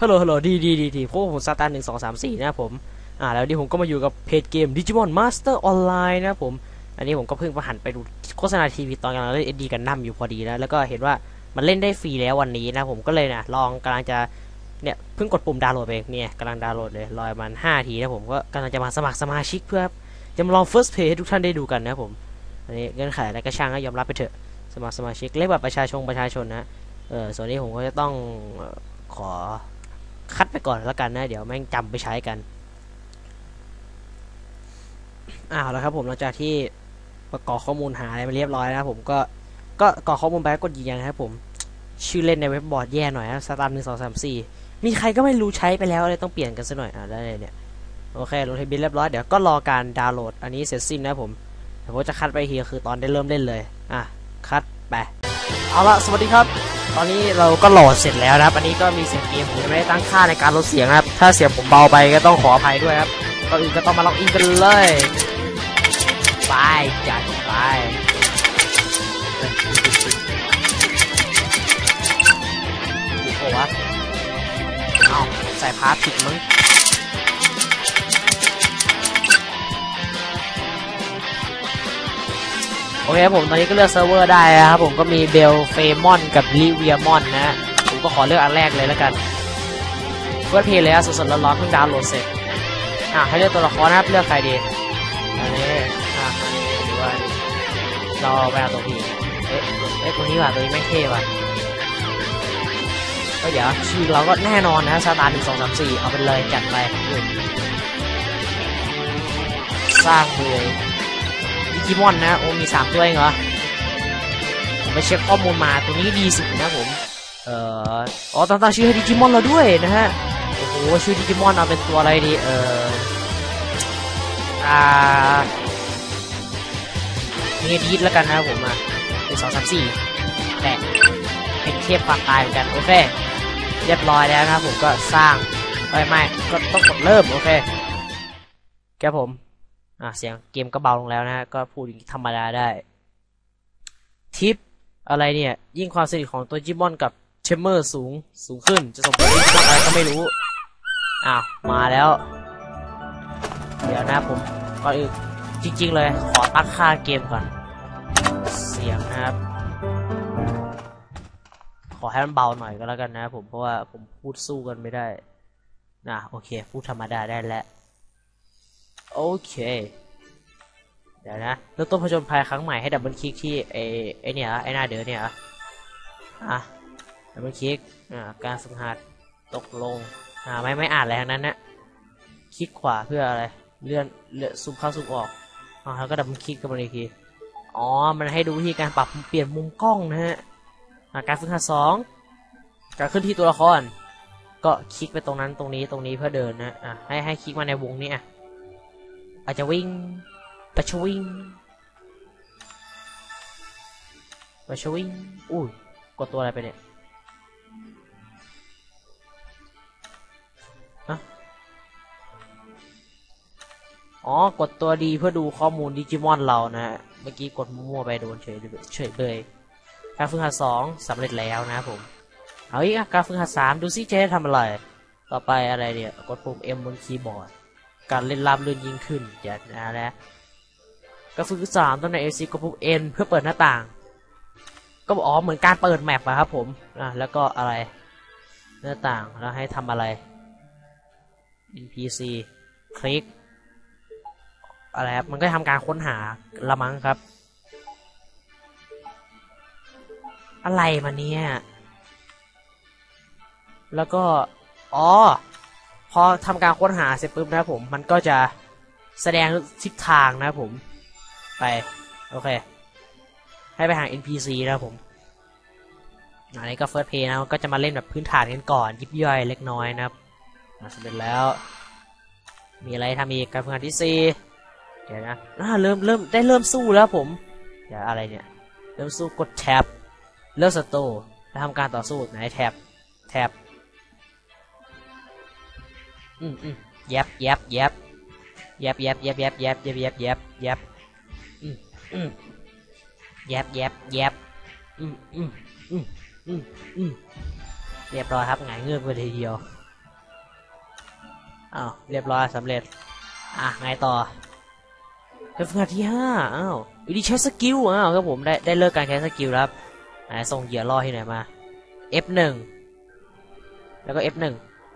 ฮัลโหลฮัลโหลดีดีดีดีพวกผมซาตานหนึ่งสองสามสี่นะผม อ่า แล้วนี่ผมก็มาอยู่กับเพจเกม Digimon Master Online นะครับผม อันนี้ผมก็เพิ่งมาหันไปดูโฆษณาทีวีตอนกำลังเล่นเอ็ดีกันนั่มอยู่พอดีนะ แล้วก็เห็นว่ามันเล่นได้ฟรีแล้ววันนี้นะผมก็เลยนะลองกำลังจะเนี่ยเพิ่งกดปุ่มดาวน์โหลดไปเนี่ยกำลังดาวน์โหลดเลยรอยมันห้าทีนะผมก็กำลังจะมาสมัครสมาชิกเพื่อจะมาลอง first pay ให้ทุกท่านได้ดูกันนะผมอันนี้เงื่อนไขอะไรก็ช่างก็ยอมรับไปเถอะสมัครสมาชิกเลขบัตรประชาชนประชาชนนะเออส่วนนี้ผมก็จะต้องขอ คัดไปก่อนแล้วกันนะ เดี๋ยวแม่งจำไปใช้กันอ้าวแล้วครับผมหลังจากที่ประกอบข้อมูลหาอะไรมาเรียบร้อยนะผมก็ก็กรอกข้อมูลไปกดยืนยันนะครับผม ชื่อเล่นในเว็บบอร์ดแย่หน่อยนะสตาร์หนึ่งสองสามสี่มีใครก็ไม่รู้ใช้ไปแล้วเลยต้องเปลี่ยนกันซะหน่อยอ่าได้เลยเนี่ยโอเคลงทะเบียนเรียบร้อยเดี๋ยวก็รอการดาวน์โหลด อันนี้เสร็จสิ้นนะผมเดี๋ยวผมจะคัดไปทีคือตอนได้เริ่มเล่นเลย อะ คัดไป เอาละสวัสดีครับ ตอนนี้เราก็โหลดเสร็จแล้วนะครับ อันนี้ก็มีเสียงเกมผมยังไม่ได้ตั้งค่าในการลดเสียงนะครับ ถ้าเสียงผมเบาไปก็ต้องขออภัยด้วยครับก่อนอื่นก็ต้องมาล็อกอินกันเลยไปจัดไปโอ้วะเอาใส่พาร์ทผิดมั้ง โอเคครับผมตอนนี้ก็เลือกเซิร์ฟเวอร์ได้แล้วครับผมก็มีเบลเฟมอนกับลิเวียมอนนะฮะผมก็ขอเลือกอันแรกเลยแล้วกันเฟิร์สเพลย์เลยอะสดๆร้อนๆเพิ่งดาวน์โหลดเสร็จอะให้เลือกตัวละครนะครับเลือกใครดีอันนี้อะอันนี้หรือว่าเราไปเอาตัวพี่เอ๊ะเอ๊ะตัวนี้ว่ะตัวนี้ไม่เท่ว่ะก็เดี๋ยวชื่อเราก็แน่นอนนะสตาร์หนึ่งสองสามสี่เอาไปเลยจัดไปสร้างเลย ดิจิมอนนะโอ้มีสามตัวเองเหรอผมไปเช็คข้อมูลมาตัวนี้ดีสุดนะผม เอ่ออ๋อตั้งตั้งชื่อให้ดิจิมอนเราด้วยนะฮะโอ้โหชื่อดิจิมอนเอาเป็นตัวอะไรดีเอ่ออ่านี่ดีดแล้วกันนะผมอะหนึ่งสองสามสี่แต่เป็นเทพความตายเหมือนกันโอเคเรียบร้อยแล้วนะผมก็สร้างไม่ไม่ก็ต้องกดเริ่มโอเคครับผม อะเสียงเกมก็เบาลงแล้วนะฮะก็พูดอย่างธรรมดาได้ ทิปอะไรเนี่ย ยิ่งความสนิทของตัวจิมอนกับเชมเมอร์สูงสูงขึ้น จะส่งผลอะไรก็ไม่รู้ อ้าว มาแล้ว เดี๋ยวนะผมก่อนอื่นจริง ๆ เลย ขอตั้งค่าเกมก่อน เสียงนะครับ ขอให้มันเบาหน่อยก็แล้วกันนะผมเพราะว่าผมพูดสู้กันไม่ได้นะโอเค พูดธรรมดาได้แล้ว โอเค เดี๋ยวนะเริ่มต้นผจญภัยครั้งใหม่ให้ดับเบิลคลิกที่ไอไอเนี่ยไอหน้าเดือเนี่ยอะดับเบิลคลิกอ่าการฝึกหัดตกลงอ่าไม่ไม่อ่านอะไรทั้งนั้นนะคลิกขวาเพื่ออะไรเลื่อนเลื่อนซูมเข้าซูมออกอ่าแล้วก็ดับเบิลคลิกกันมาอีกทีอ๋อ มันให้ดูวิธีการปรับเปลี่ยนมุมกล้องนะฮะการฝึกหัดสองการขึ้นที่ตัวละคร ก็คลิกไปตรงนั้นตรงนี้ตรงนี้เพื่อเดินนะอะให้ให้คลิกมาในวงนี้อะ อาจจะวิ่งปะชวิงปะชวิงอุ้ยกดตัวอะไรไปเนี่ยฮะอ๋อ กดตัวดีเพื่อดูข้อมูลดิจิมอนเรานะฮะ เมื่อกี้กดมั่วไปโดนเฉยเฉยเลยการฝึกหัดสองสำเร็จแล้วนะผม เอาอีกการฝึกหัดสามดูซิเจ๊ทำอะไร ต่อไปอะไรเนี่ย กดปุ่ม M บนคีย์บอร์ด การเล่นราบรื่นยิ่งขึ้นเดี๋ยวนะนะก็ฝึกสามตำแหน่ง AC กดปุ่ม N เพื่อเปิดหน้าต่าง ก็อกอ๋อเหมือนการเปิดแมปอะครับผมอะแล้วก็อะไรหน้าต่างแล้วให้ทำอะไร NPC คลิกอะไรครับมันก็ทำการค้นหาละมั้งครับ อะไรมาเนี่ยแล้วก็ อ๋อ พอทำการค้นหาเสร็จปุ๊บนะครับผม มันก็จะแสดงทิศทางนะครับผม ไป โอเค ให้ไปหา NPC นะครับผมอันนี้ก็ First Play นะก็จะมาเล่นแบบพื้นฐานกันก่อนยิบย่อยเล็กน้อยนะครับอะสำเร็จแล้ว มีอะไรทำอีกการฝึกงานที่สี่เดี๋ยวนะอ่าเริ่มเริ่มได้เริ่มสู้แล้วผมเดี๋ยวอะไรเนี่ย เริ่มสู้กดแท็บเลือกสโตร์แล้วทำการต่อสู้ไหนแท็บแท็บ อืมอืมแยบแยบแยบแยบแยบแยบแยบแยบแยบแยบแยบแยบอืมอืมแยบแยบแยบอืมอืมอืมอืมอืมเรียบร้อยครับหงายเงือกไปทีเดียวอ้าวเรียบร้อยสำเร็จ อะไงต่อเป็นฝึกหัดที่ห้าอ้าววิธีใช้สกิลอ้าวครับผมได้ได้เลิกการใช้สกิลแล้วครับไหนส่งเหยื่อล่อที่ไหนมา F1 แล้วก็ F1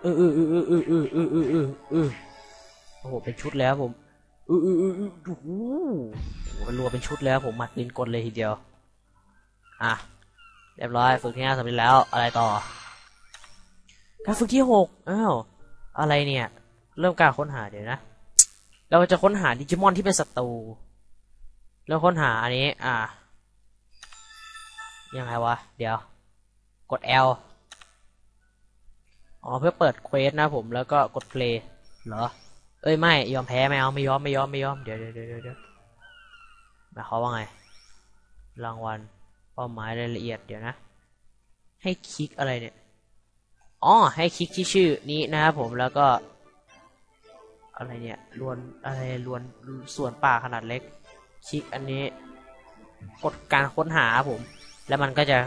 เออเออเออเออเออเออเออเออเออเออโอ้โหเป็นชุดแล้วผมเออเออเออโอ้โหมันรัวเป็นชุดแล้วผมมัดปืนกลเลยทีเดียว อะเรียบร้อยฝึกที่ห้าสำเร็จแล้วอะไรต่อ การฝึกที่หกอ้าวอะไรเนี่ย เริ่มการค้นหาเดี๋ยวนะ เราจะค้นหาดิจิมอนที่เป็นศัตรูเริ่มค้นหาอันนี้ อ่ายังไงวะ เดี๋ยว กด L อ๋อเพื่อเปิดเควสนะผมแล้วก็กด play เหรอ เอ้ยไม่ยอมแพ้ไม่เอาไม่ยอมไม่ยอมไม่ยอมเดี๋ยวเดี๋ยวเดี๋ยวเดี๋ยวหมายความว่าไง รางวัลเป้าหมายรายละเอียดเดี๋ยวนะ ให้คลิกอะไรเนี่ยอ๋อให้คลิกที่ชื่อนี้นะครับผมแล้วก็ อะไรเนี่ยลวนอะไรลวนส่วนป่าขนาดเล็ก คลิกอันนี้กดการค้นหาผม แล้วมันก็จะ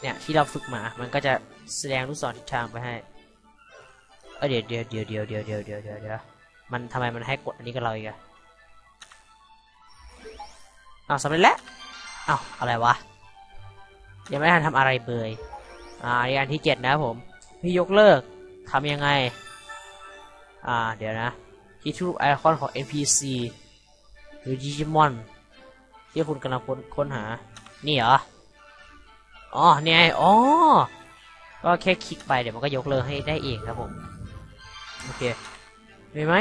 เนี่ยที่เราฝึกมา มันก็จะแสดงลูกศรทิศทางไปให้ เดี๋ยวเดี๋ยวเดี๋ยวเดี๋ยวเดี๋ยวเดี๋ยวเดี๋ยวเดี๋ยวเดี๋ยวมันทำไมมันให้กดอันนี้กับเราอีกอะอ้าวสำเร็จแล้วอ้าวอะไรวะ ยังไม่ทันทำอะไรเบยอ่าอันที่เจ็ดนะผม พี่ยกเลิกทำยังไง อ่า เดี๋ยวนะ ที่รูปไอคอนของ NPC หรือ Digimon ที่คุณกำลังค้นคนหา นี่เหรอ อ๋อเนี่ยไง อ๋อ ก็แค่คลิกไปเดี๋ยวมันก็ยกเลิกให้ได้เองครับผม อเคเห็นไหม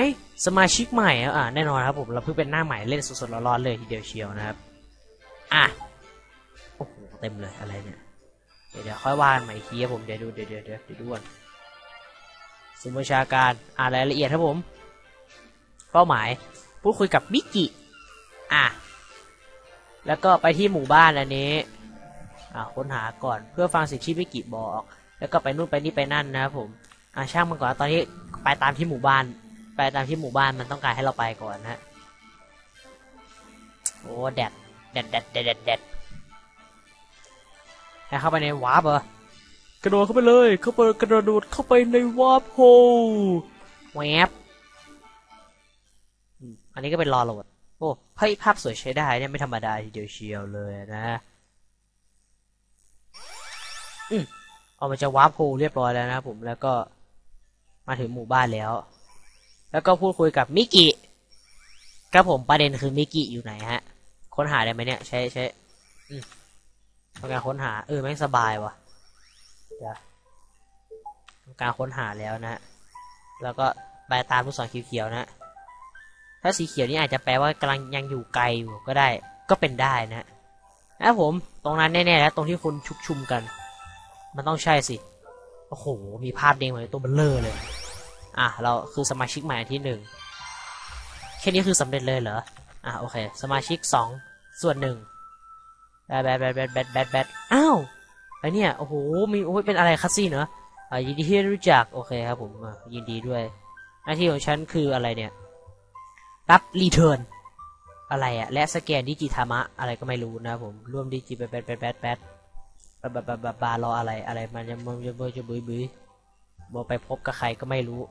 สมาชิกใหม่อะแน่นอนครับผมเราเพิ่งเป็นหน้าใหม่เล่นสดๆร้อนๆเลยทีเดียวเชียวนะครับอะโอ้โหเต็มเลยอะไรเนี่ยเดี๋ยวเดี๋ยวค่อยวาใหม่ทีครับผมเดี๋ยวดูเดี๋ยวเดี๋ยวเดี๋ยวเดี๋ยวดูก่อนสมุชาการอ่านรายละเอียดครับผม เป้าหมายพูดคุยกับมิกิอะแล้วก็ไปที่หมู่บ้านอันนี้อ่าค้นหาก่อนเพื่อฟังสิ่งที่มิกิบอก แล้วก็ไปนู่นไปนี่ไปนั่นนะครับผมอ่าช่างมันก่อนตอนนี้ ไปตามที่หมู่บ้าน ไปตามที่หมู่บ้านมันต้องการให้เราไปก่อนนะโอ้แดดแดดแดดแดดแดดแดดให้เข้าไปในวาร์ปเหรอกระโดดเข้าไปเลย เข้าไปกระโดดเข้าไปในวาร์ปโฮแวบอืมอันนี้ก็เป็นรอโหลด โอ้เฮ้ยภาพสวยใช้ได้เนี่ยไม่ธรรมดาทีเดียวเชียวเลยนะอืมเอามันจะวาร์ปโฮเรียบร้อยแล้วนะครับผมแล้วก็ มาถึงหมู่บ้านแล้ว แล้วก็พูดคุยกับมิกิครับผมประเด็นคือมิกิอยู่ไหนฮะ ค้นหาได้ไหมเนี่ย ใช้ใช้ทำการค้นหา เออแม่งสบายว่ะเดี๋ยวทำการค้นหาแล้วนะ แล้วก็ไปตามลูกศรเขียวๆนะ ถ้าสีเขียวนี่อาจจะแปลว่ากำลังยังอยู่ไกลอยู่ก็ได้ ก็เป็นได้นะนะผม ตรงนั้นแน่ๆแล้วตรงที่คุณชุกชุมกัน มันต้องใช่สิ โอ้โห มีภาพเด้งมาตัวเบลเลอร์เลย อะ เราคือสมาชิกใหม่ที่หนึ่งแค่นี้คือสำเร็จเลยเหรอ อะ โอเค สมาชิกสองส่วนหนึ่งแบดแบดแบดแบดแบดแบดแบดอ้าวไอเนี่ย โอ้โห มี โอ้ยเป็นอะไรคัสซี่เนอะอ่ายินดีที่ได้รู้จัก โอเคครับผม ยินดีด้วย หน้าที่ของฉันคืออะไรเนี่ย รับรีเทิร์น อะไรอะและสแกนดิจิทามะ อะไรก็ไม่รู้นะผม ร่วมดิจิแบดแบดแบดแบด บบาบาบาบาบารออะไรอะไรมันจะมันจะมันจะบุยบุยบอกไปพบกับใครก็ไม่รู้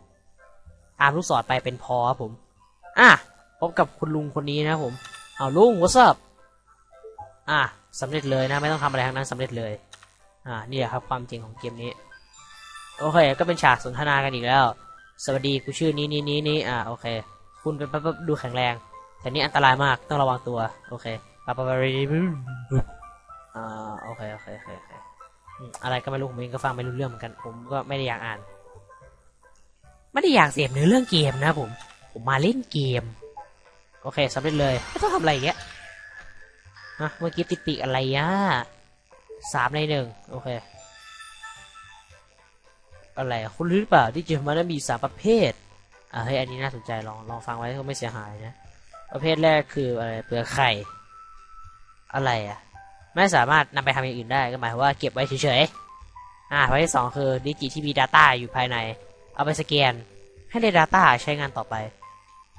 ตามลูกศรไปเป็นพอครับผม อะพบกับคุณลุงคนนี้นะผมเอาลุง what's up อะสำเร็จเลยนะไม่ต้องทำอะไรทั้งนั้นสำเร็จเลย อ่านี่แหละครับความจริงของเกมนี้โอเค ก็เป็นฉากสนทนากันอีกแล้ว สวัสดีกูชื่อนี้นี้นี้นี้อ่าโอเค คุณเป็นปั๊บดูแข็งแรง แต่นี่อันตรายมากต้องระวังตัว โอเคปั๊บปั๊บ อ่าโอเคโอเคโอเคโอเคอืมอะไรก็ไม่รู้ผมเองก็ฟังไม่รู้เรื่องเหมือนกัน ผมก็ไม่ได้อยากอ่าน ไม่ได้อยากเสพเนื้อเรื่องเกมนะผม ผมมาเล่นเกม โอเคสำเร็จเลยไม่ต้องทำอะไรอย่างเงี้ยฮะเมื่อกี้ติดปีกอะไรอะสามในหนึ่งโอเค อะไรอะคุณรู้หรือเปล่าที่เจอมันมีสามประเภทอ่าเฮ้ยอันนี้น่าสนใจลองลองฟังไว้ก็ไม่เสียหายนะ ประเภทแรกคืออะไรเปลือกไข่ อะไรอะ ไม่สามารถนำไปทำอย่างอื่นได้ก็หมายความว่าเก็บไว้เฉยๆ อ่าประเภทที่สองคือดิจิที่มี Data อยู่ภายใน เอาไปสแกน ให้ได้ Data ใช้งานต่อไป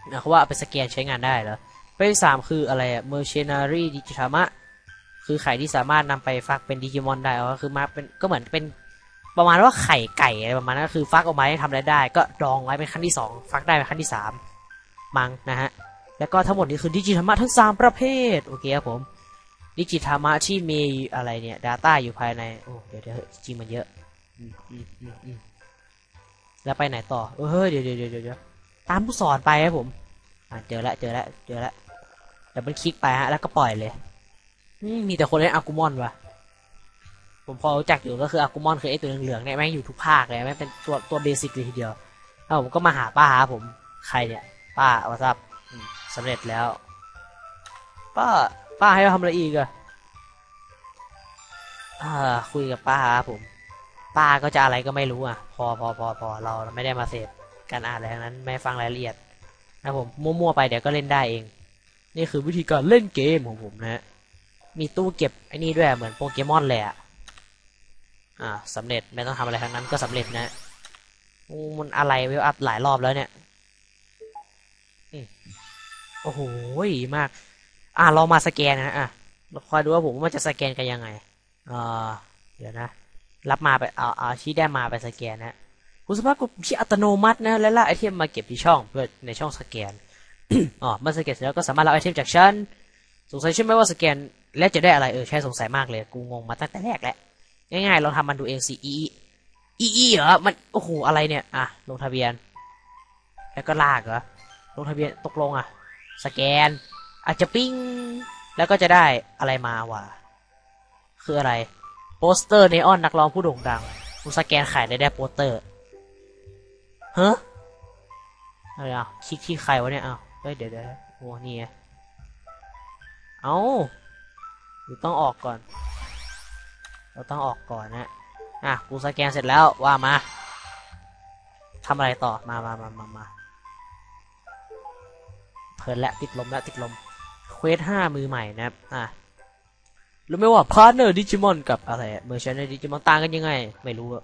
นะเขาว่าเอาไปสแกนใช้งานได้เหรอประเภทที่สามคืออะไรอะ Mercenary Digitama คือไข่ที่สามารถนำไปฟักเป็นดิจิมอนได้ก็คือมาเป็นก็เหมือนเป็นประมาณว่าไข่ไก่อะไรประมาณนั้นก็คือฟักออกมาให้ทำอะไรได้ ก็ดองไว้เป็นขั้นที่สองฟักได้เป็นขั้นที่สามมังนะฮะ แล้วก็ทั้งหมดนี้คือดิจิธรรมะทั้งสามประเภท โอเคครับผม ดิจิธรรมะที่มีอะไรเนี่ย Data อยู่ภายใน โอ้ เดี๋ยวเดี๋ยวจริงมันเยอะแล้วไปไหนต่อเออเฮ้ยเดี๋ยวเดี๋ยวเดี๋ยวเดี๋ยวตามผู้สอนไปครับผม อ่าเจอแล้วเจอแล้วเจอแล้วเดี๋ยวมันคลิกไปฮะ แล้วก็ปล่อยเลย มีแต่คนเล่นอากูมอนวะผมพอรู้จักอยู่ก็คืออากูมอนคือไอตัวเหลืองๆเนี่ยแม่งอยู่ทุกภาคเลยแม่งเป็นตัวตัวเบสิกเลยทีเดียวแล้วผมก็มาหาป้าผม ใครเนี่ย ป้าวาซับสำเร็จแล้วป้า ป้าให้เราทำอะไรอีกอะอ่าคุยกับป้าครับผม ป้าก็จะอะไรก็ไม่รู้อะ พอพอพอพอเราไม่ได้มาเสพการอ่านอะไรทั้งนั้น ไม่ฟังรายละเอียด นะผมมั่วๆไปเดี๋ยวก็เล่นได้เอง นี่คือวิธีการเล่นเกมของผมนะฮะมีตู้เก็บไอ้นี่ด้วยเหมือนโปเกมอนเลยอะอ่าสำเร็จไม่ต้องทำอะไรทั้งนั้นก็สำเร็จนะมันอะไรเวลอัพหลายรอบแล้วเนี่ยโอ้โหมาก อ่าเรามาสแกนนะอะเราคอยดูว่าผมว่ามันจะสแกนกันยังไงอ่าเดี๋ยวนะ รับมาไปเอาเอาชี้ได้มาไปสแกนนะคุณสภาพกดชี้อัตโนมัตินะและลากไอเทมมาเก็บที่ช่องเพื่อในช่องสแกนอ๋อเมื่อสแกนเสร็จแล้วก็สามารถรับไอเทมจากฉันสงสัยใช่ไหมว่าสแกนแล้วจะได้อะไรเออใช่สงสัยมากเลย กูงงมาตั้งแต่แรกแหละง่ายๆเราทำมันดูเองสิอีอีอีเหรอมันโอ้โหอะไรเนี่ยอะลงทะเบียน แล้วก็ลากเหรอลงทะเบียนตกลงอะ สแกน อาจจะปิ้ง แล้วก็จะได้อะไรมาว่ะ คืออะไร โปสเตอร์เนออนนักร้องผู้โด่งดังกูสแกนขายได้ได้โปสเตอร์เฮ้อะไรอะคลิกที่ใครวะเนี่ยอ้าวเฮ้ยเดี๋ยวเดี๋ยวโอ้นี่ไงเอาหรือต้องออกก่อน เราต้องออกก่อนนะ อะ กูสแกนเสร็จแล้วว่ามาทำอะไรต่อ มามามามามาเพลินและติดลมแล้วติดลม ควสห้ามือใหม่นะครับ อะรู้ไหมว่าพาร์เนอร์ดิจิมอนกับอะไรเมอร์ชันในดิจิมอนต่างกันยังไง ไม่รู้อะ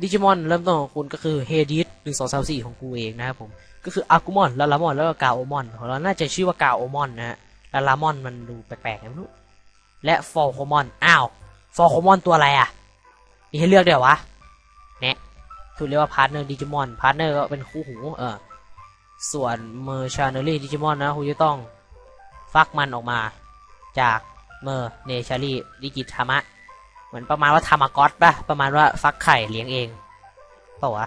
ดิจิมอนเริ่มต้นของคุณก็คือเฮดิสหนึ่งสองสามสี่ของกูเองนะครับผม ก็คืออากูมอนลาลามอนแล้วก็กาโอมอนของเราน่าจะชื่อว่ากาโอมอนนะฮะลาลามอนมันดูแปลกๆไงไม่รู้และฟอลโคมอนอ้าวฟอลโคมอนตัวอะไรอะมีให้เลือกเดี๋ยววะเนี่ยถูกเรียกว่าพาร์ t เนอร์ดิจิมอนพาร์ t เนอร์ก็เป็นคู่หูเออส่วนเมอร์ชาเนอรี่ดิจิมอนนะคุณจะต้อง ฟักมันออกมา จากเมอร์เนชารี่ดิจิธรรมะ เหมือนประมาณว่าธรรมกอตป่ะ ประมาณว่าฟักไข่เลี้ยงเองเปล่าวะ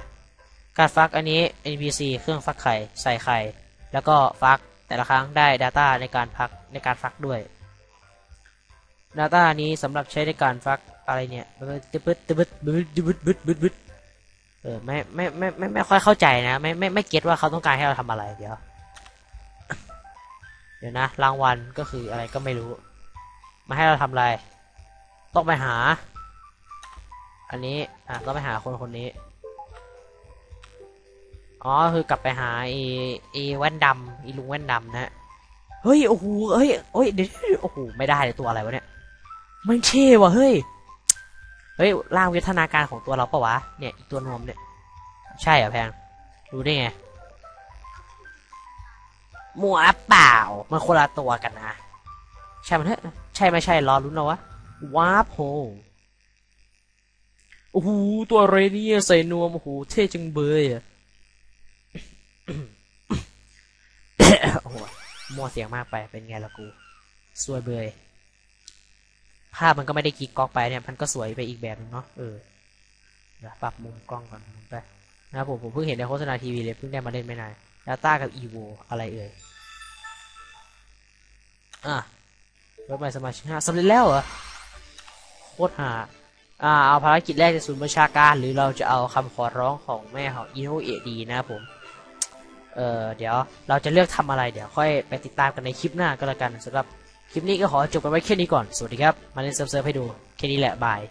การฟักอันนี้ NPC เครื่องฟักไข่ใส่ไข่ แล้วก็ฟักแต่ละครั้งได้ Data ในการพักในการฟักด้วย Data นี้สำหรับใช้ในการฟักอะไรเนี่ยตึบึดตึบึดบึดบึดบึดบึดบึดเออไม่ไม่ไม่ไม่ไม่ค่อยเข้าใจนะ ไม่ไม่ไม่เก็ตว่าเขาต้องการให้เราทำอะไรเดี๋ยว เดี๋ยวนะ รางวัลก็คืออะไรก็ไม่รู้ มาให้เราทำอะไร ต้องไปหา อันนี้ อะต้องไปหาคนคนนี้ อ๋อ คือกลับไปหาไอ้ไอ้แว่นดำไอ้ลุงแว่นดำนะ เฮ้ย โอ้โห เฮ้ยเฮ้ย เดี๋ยวโอ้โห ไม่ได้เลยตัวอะไรวะเนี่ย มันเท่ว่ะ เฮ้ย เฮ้ยร่างวิทนาการของตัวเราปะวะ เนี่ยตัวนวมเนี่ย ใช่เหรอแพง รู้ได้ไง มัวเปล่า มันคนละตัวกันนะ ใช่มันเถอะใช่ไม่ใช่รอรุ้นเอาวะวาร์ปโฮโอ้โหตัวอะไรเนี่ยใส่นวมโอ้โหเท่จังเบยอะโอ้โหมัวเสียงมากไปเป็นไงล่ะกูสวยเบยภาพมันก็ไม่ได้กิ๊กก๊อกไปเนี่ย มันก็สวยไปอีกแบบนึงเนาะเออเดี๋ยวปรับมุมกล้องก่อนไปนะครับผมผมเพิ่งเห็นในโฆษณาทีวีเลยเพิ่งได้มาเล่นไม่นาน ดาต้ากับอีโวอะไรเอ่ย อะรถใหม่สมาชิกห้าสำเร็จแล้วเหรอ โคตรหา อ่า เอาภารกิจแรกในศูนย์ประชาการ หรือเราจะเอาคำขอร้องของแม่ของอีโนเอดีนะครับผม เออเดี๋ยวเราจะเลือกทำอะไร เดี๋ยวค่อยไปติดตามกันในคลิปหน้าก็แล้วกันสำหรับคลิปนี้ก็ขอจบกันไว้แค่นี้ก่อน สวัสดีครับ มาเล่นเซิร์ฟให้ดู แค่นี้แหละ บาย